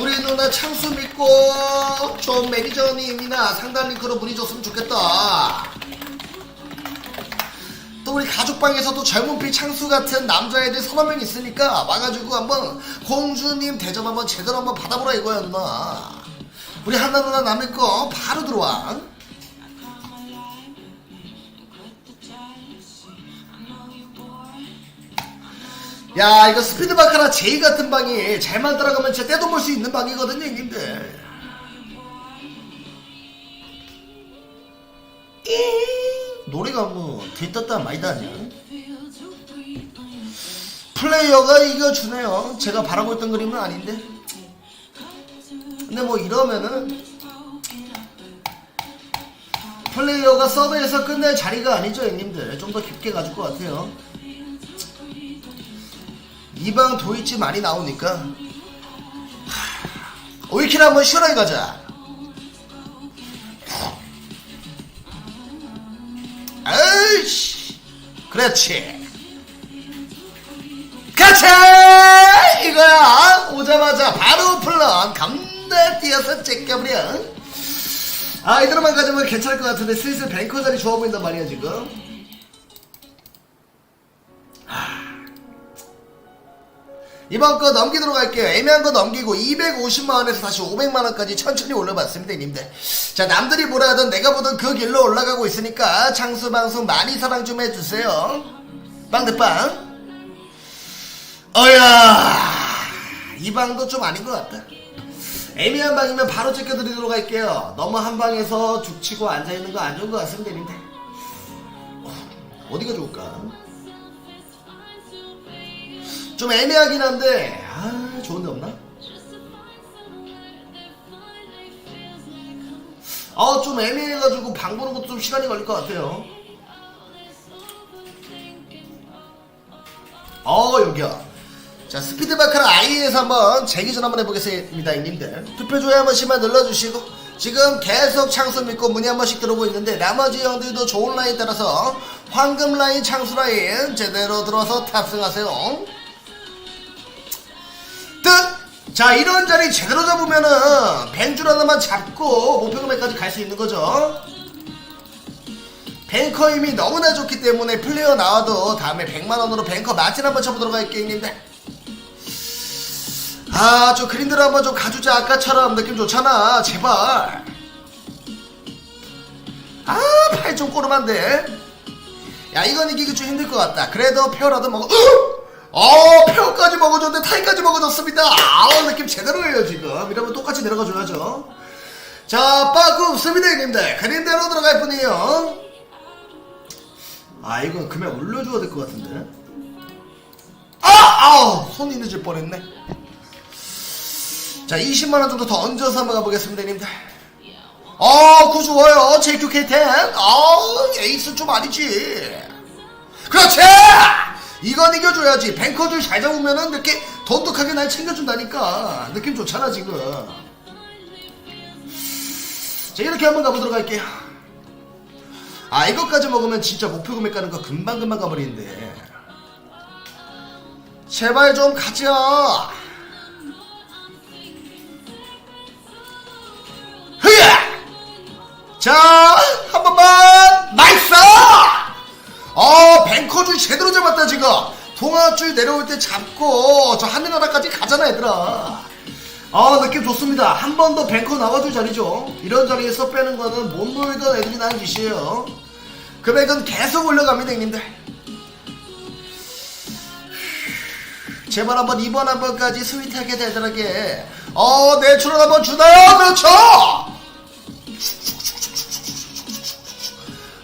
우리 누나 창수 믿고 좀 매니저님이나 상단 링크로 문의 줬으면 좋겠다. 또 우리 가족방에서도 젊은 피 창수 같은 남자애들 서너 명 있으니까 와가지고 한번 공주님 대접 한번 제대로 한번 받아보라 이거야 누나. 우리 한나 누나 남의 거 바로 들어와. 야 이거 스피드 바카라 제이 같은 방이 잘만 따라가면 진짜 떼돈 벌수 있는 방이거든요 형님들. 잉 노래가 뭐 들떴다 말다 아니야? 플레이어가 이겨주네요. 제가 바라고 있던 그림은 아닌데. 근데 뭐 이러면은 플레이어가 서브에서 끝낼 자리가 아니죠 형님들. 좀 더 깊게 가줄 것 같아요 이방 도이치 많이 나오니까. 오이킬 한번 시원하게 가자. 아이씨. 그렇지. 가차 이거야. 오자마자 바로 플런 감다 뛰어서 째껴버려. 아 이대로만 가자면 괜찮을 것 같은데 슬슬 뱅커 자리 좋아 보인단 말이야 지금 이번 거 넘기도록 할게요. 애매한 거 넘기고 250만원에서 다시 500만원까지 천천히 올려봤습니다, 님들. 자, 남들이 뭐라 하던 내가 보던 그 길로 올라가고 있으니까 창수방송 많이 사랑 좀 해주세요. 빵대빵. 어야, 이 방도 좀 아닌 것 같다. 애매한 방이면 바로 찍혀드리도록 할게요. 너무 한 방에서 죽치고 앉아있는 거 안 좋은 것 같습니다, 님들. 어디가 좋을까? 좀 애매하긴 한데 아 좋은 데 없나? 아 좀 애매해가지고 방 보는 것도 좀 시간이 걸릴 것 같아요. 어 여기야. 자 스피드 바카라 아이에서 한번 재기전 한번 해보겠습니다 형님들. 투표 좋아요 한 번씩만 눌러주시고 지금 계속 창수 믿고 문의 한 번씩 들어오고 있는데 나머지 형들도 좋은 라인 따라서 황금 라인 창수 라인 제대로 들어서 탑승하세요 자 이런 자리 제대로 잡으면은 벤줄 하나만 잡고 목표 금액까지 갈 수 있는 거죠. 뱅커 힘이 너무나 좋기 때문에 플레이어 나와도 다음에 100만원으로 뱅커 마진 한번 쳐보도록 할게요 형님들 아저 그린대로 한번 좀 가주자. 아까처럼 느낌 좋잖아. 제발. 아 팔 좀 꼬름한데. 야 이건 이기기 좀 힘들 것 같다. 그래도 페어라도 먹어. 어 페어까지 먹어줬는데 먹어줬습니다 아우 느낌 제대로예요 지금 이러면 똑같이 내려가 줘야죠 자 빠꾸 형님들 그린대로 들어갈 뿐이에요 아 이건 금액 올려줘야 될 것 같은데 아! 아우 손이 늦을 뻔했네 자 20만원 정도 더 얹어서 한번 가보겠습니다 형님들 어, 그 좋아요. JQK10. 아, 에이스 좀 아니지. 그렇지! 이건 이겨줘야지. 뱅커줄 잘 잡으면은 이렇게 돈독하게 날 챙겨준다니까. 느낌 좋잖아, 지금. 자, 이렇게 한번 가보도록 할게요. 아, 이것까지 먹으면 진짜 목표 금액 가는 거 금방금방 가버리는데. 제발 좀 가자. 흐야! 자, 동아줄 내려올 때 잡고, 저 하늘나라까지 가잖아, 얘들아. 아, 느낌 좋습니다. 한 번 더 뱅커 나와줄 자리죠. 이런 자리에서 빼는 거는 못 놀던 애들이 나는 짓이에요. 금액은 계속 올라갑니다, 형님들. 제발 한번 이번 한 번까지 스윗하게 대단하게. 어, 내추럴 한번 주나요? 그렇죠!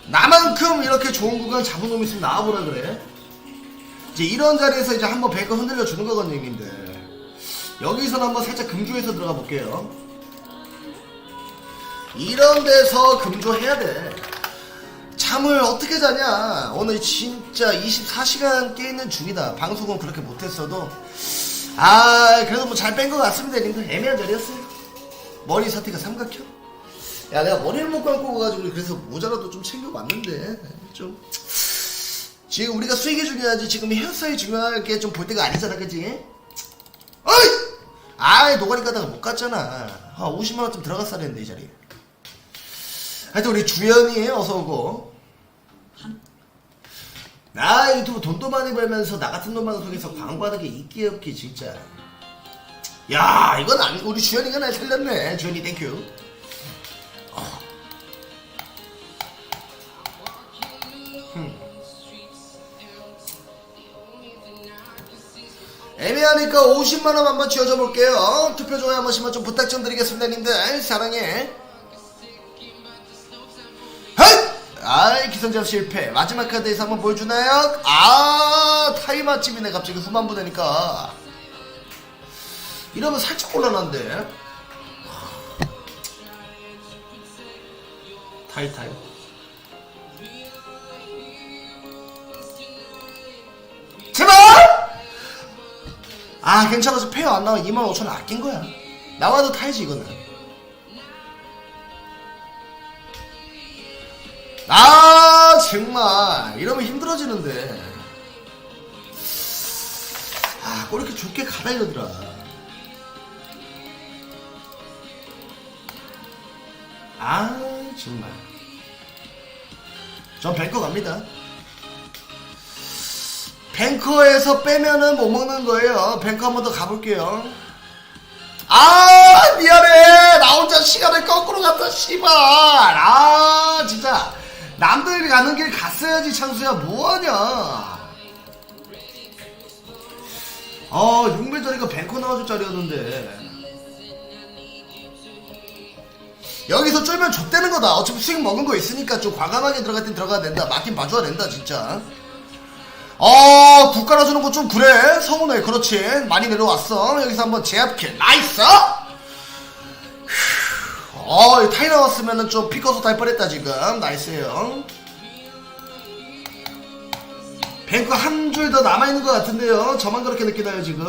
나만큼 이렇게 좋은 구간 잡은 놈 있으면 나와보라 그래. 이제 이런 자리에서 이제 한번 뱅커 흔들려 주는 거거든요, 형님들. 여기서는 한번 살짝 금조해서 들어가 볼게요. 이런 데서 금조해야 돼. 잠을 어떻게 자냐? 오늘 진짜 24시간 깨 있는 중이다. 방송은 그렇게 못했어도. 아, 그래도 뭐 잘 뺀 것 같습니다, 형님들. 애매한 자리였어요. 머리 사태가 삼각형. 야 내가 머리를 못 감고 가가지고 그래서 모자라도 좀 챙겨왔는데 좀 지금 우리가 수익이 중요하지 지금 헤어스타일이 중요하게 좀 볼 때가 아니잖아 그지? 어이! 아이 노가리 가다가 못 갔잖아. 아 50만원 좀 들어갔어야 했는데 이 자리. 하여튼 우리 주연이 어서오고. 나 유튜브 돈도 많이 벌면서 나 같은 놈만 속에서 광고하는 게 있기 없기 진짜. 야 이건 안 우리 주연이가 날 살렸네. 주연이 땡큐 애매하니까 50만원 한번 지어줘 볼게요. 투표 좋아요 한 번씩만 좀 부탁 좀 드리겠습니다 님들. 사랑해. 헛! 아이 기선제압 실패. 마지막 카드에서 한번 보여주나요? 아 타이 맛집이네 갑자기 후반부 되니까. 이러면 살짝 곤란한데. 타이 타이 아 괜찮아서 페어 안 나와 25,000원 아낀 거야. 나와도 타이지 이거는. 아 정말. 이러면 힘들어지는데. 아꼭 이렇게 좋게 가다 이러더라. 아 정말. 전 뱅커 갑니다 뱅커에서 빼면은 못 먹는 거예요. 뱅커 한 번 더 가볼게요. 아 미안해. 나 혼자 시간을 거꾸로 갔다 씨발. 아 진짜. 남들이 가는 길 갔어야지 창수야. 뭐하냐. 아 6매 전이가 뱅커 나와줄 자리였는데. 여기서 쫄면 좆되는 거다. 어차피 수익 먹은 거 있으니까 좀 과감하게 들어갈 땐 들어가야 된다. 맞긴 봐줘야 된다 진짜 어, 국 깔아주는 거 좀 그래. 서운해. 그렇지. 많이 내려왔어. 여기서 한번 제압킬. 나이스! 휴, 어, 이 타이 나왔으면은 좀 피커서 달 뻔했다, 지금. 나이스에요. 뱅크 한 줄 더 남아있는 것 같은데요. 저만 그렇게 느끼나요, 지금?